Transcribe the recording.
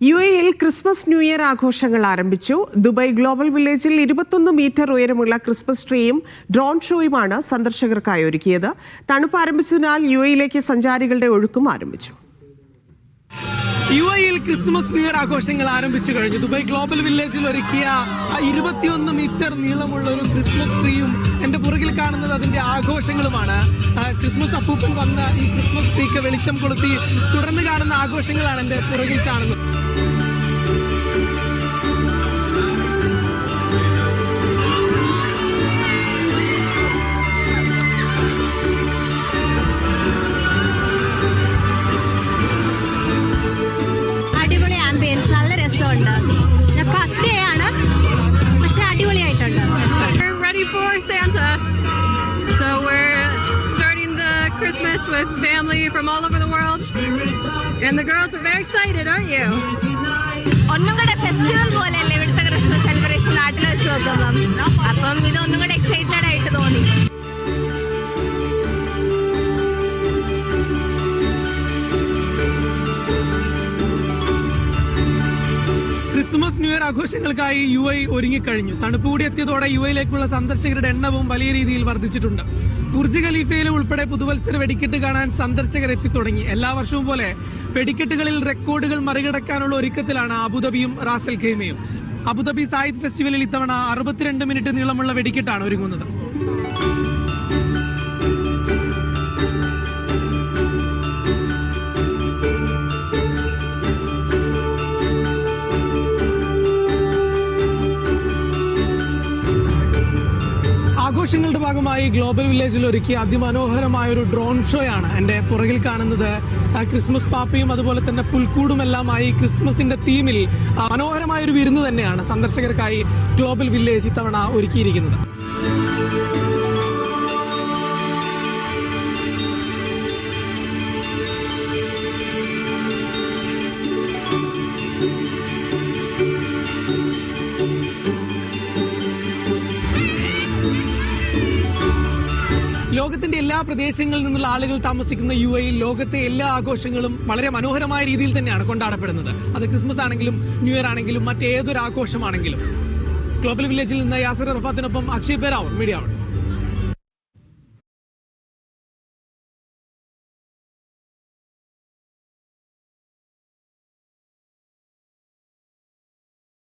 U എയിൽ Christmas new year ആഘോഷങ്ങൾ ആരംഭിച്ചു. ദുബായ് ഗ്ലോബൽ വില്ലേജിൽ ഇരുപത്തൊന്ന് മീറ്റർ ഉയരമുള്ള ക്രിസ്മസ് ട്രീയും ഡ്രോൺ ഷോയുമാണ് സന്ദർശകർക്കായി ഒരുക്കിയത്. തണുപ്പ് ആരംഭിച്ചതിനാൽ യു എയിലേക്ക് സഞ്ചാരികളുടെ ഒഴുക്കും ആരംഭിച്ചു. യു എയിൽ ക്രിസ്മസ് ന്യൂ ഇയർ ആഘോഷങ്ങൾ ആരംഭിച്ചു കഴിഞ്ഞു. ദുബായ് ഗ്ലോബൽ വില്ലേജിൽ ഒരുക്കിയ ഇരുപത്തിയൊന്ന് മീറ്റർ നീളമുള്ള ഒരു ക്രിസ്മസ് ട്രീയും കാണുന്നത് അതിന്റെ ആഘോഷങ്ങളുമാണ്. ക്രിസ്മസ് അപ്പൂപ്പൻ വന്ന ഈ ക്രിസ്മസ് ട്രീക്ക് വെളിച്ചം കൊളുത്തി തുടർന്ന് കാണുന്ന ആഘോഷങ്ങളാണ് എന്റെ പുറകിൽ കാണുന്നത്. അടിപൊളി ആംബിയൻസ് നല്ല രസമുണ്ട്. Christmas with family from all over the world. And the girls are very excited, aren't you? ഒന്നും കൂടെ ഫെസ്റ്റിവൽ പോലെയല്ലേ ഇവിടുത്തെ ക്രിസ്മസ് സെലിബ്രേഷൻ നാട്ടിൽ വെച്ച് നോക്കുമ്പം അപ്പം ഇത് ഒന്നും കൂടെ എക്സൈറ്റഡ് ആയിട്ട് തോന്നി ക്രിസ്മസ് ന്യൂ ഇയർ ആഘോഷങ്ങൾക്കായി യു ഐ ഒരുങ്ങിക്കഴിഞ്ഞു തണുപ്പ് കൂടി എത്തിയതോടെ യു ഐയിലേക്കുള്ള സന്ദർശകരുടെ എണ്ണവും വലിയ രീതിയിൽ വർദ്ധിച്ചിട്ടുണ്ട് ബുർജ് ഖലീഫയിലും ഉൾപ്പെടെ പുതുവത്സര വെടിക്കെട്ട് കാണാൻ സന്ദർശകർ എത്തിത്തുടങ്ങി എല്ലാ വർഷവും പോലെ വെടിക്കെട്ടുകളിൽ റെക്കോർഡുകൾ മറികടക്കാനുള്ള ഒരുക്കത്തിലാണ് അബുദാബിയും റാസൽ ഖൈമയും. അബുദാബി സായിദ് ഫെസ്റ്റിവലിൽ ഇത്തവണ അറുപത്തിരണ്ട് മിനിറ്റ് നീളമുള്ള വെടിക്കെട്ടാണ് ഒരുങ്ങുന്നത്. ആഘോഷങ്ങളുടെ ഭാഗമായി ഗ്ലോബൽ വില്ലേജിൽ ഒരുക്കിയ അതിമനോഹരമായ ഒരു ഡ്രോൺ ഷോയാണ് എന്റെ പുറകിൽ കാണുന്നത്. ക്രിസ്മസ് പാപ്പയും അതുപോലെ തന്നെ പുൽക്കൂടും പുൽക്കൂടുമെല്ലാമായി ക്രിസ്മസിന്റെ തീമിൽ മനോഹരമായ ഒരു വിരുന്ന് തന്നെയാണ് സന്ദർശകർക്കായി ഗ്ലോബൽ വില്ലേജ് ഇത്തവണ ഒരുക്കിയിരിക്കുന്നത്. ലോകത്തിന്റെ എല്ലാ പ്രദേശങ്ങളിൽ നിന്നുള്ള ആളുകൾ താമസിക്കുന്ന യു എയിൽ ലോകത്തെ എല്ലാ ആഘോഷങ്ങളും വളരെ മനോഹരമായ രീതിയിൽ തന്നെയാണ് കൊണ്ടാടപ്പെടുന്നത്. അത് ക്രിസ്മസ് ആണെങ്കിലും ന്യൂ ഇയർ ആണെങ്കിലും മറ്റേതൊരു ആഘോഷമാണെങ്കിലും. ഗ്ലോബൽ വില്ലേജിൽ നിന്ന് യാസർ റഫാത്തിനൊപ്പം അക്ഷയ് പേരാവും മീഡിയ